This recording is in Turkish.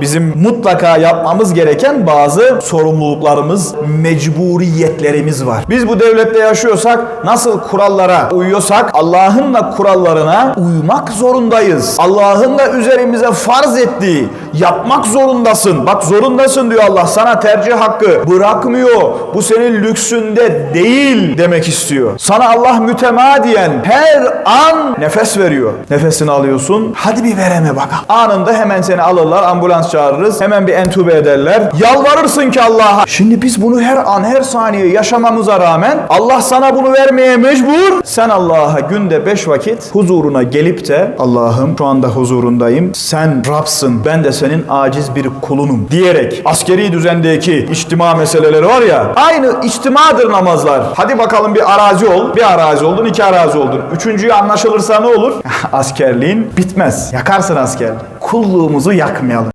Bizim mutlaka yapmamız gereken bazı sorumluluklarımız, mecburiyetlerimiz var. Biz bu devlette yaşıyorsak, nasıl kurallara uyuyorsak, Allah'ın da kurallarına uymak zorundayız. Allah'ın da üzerimize farz ettiği, yapmak zorundasın. Bak zorundasın diyor Allah sana tercih hakkı bırakmıyor. Bu senin lüksünde değil demek istiyor. Sana Allah mütemadiyen her an nefes veriyor. Nefesini alıyorsun. Hadi bir vereme bakalım. Anında hemen seni alırlar, ambulans çağırırız. Hemen bir entübe ederler. Yalvarırsın ki Allah'a. Şimdi biz bunu her an, her saniye yaşamamıza rağmen Allah sana bunu vermeye mecbur. Sen Allah'a günde beş vakit huzuruna gelip de Allah'ım şu anda huzurundayım. Sen Rabsın. Ben de senin aciz bir kulunum diyerek askeri düzendeki içtima meseleleri var ya aynı içtimadır namazlar. Hadi bakalım bir arazi ol. Bir arazi oldun, iki arazi oldun. Üçüncüyü anlaşılırsa ne olur? Askerliğin bitmez. Yakarsın askerliği. Kulluğumuzu yakmayalım.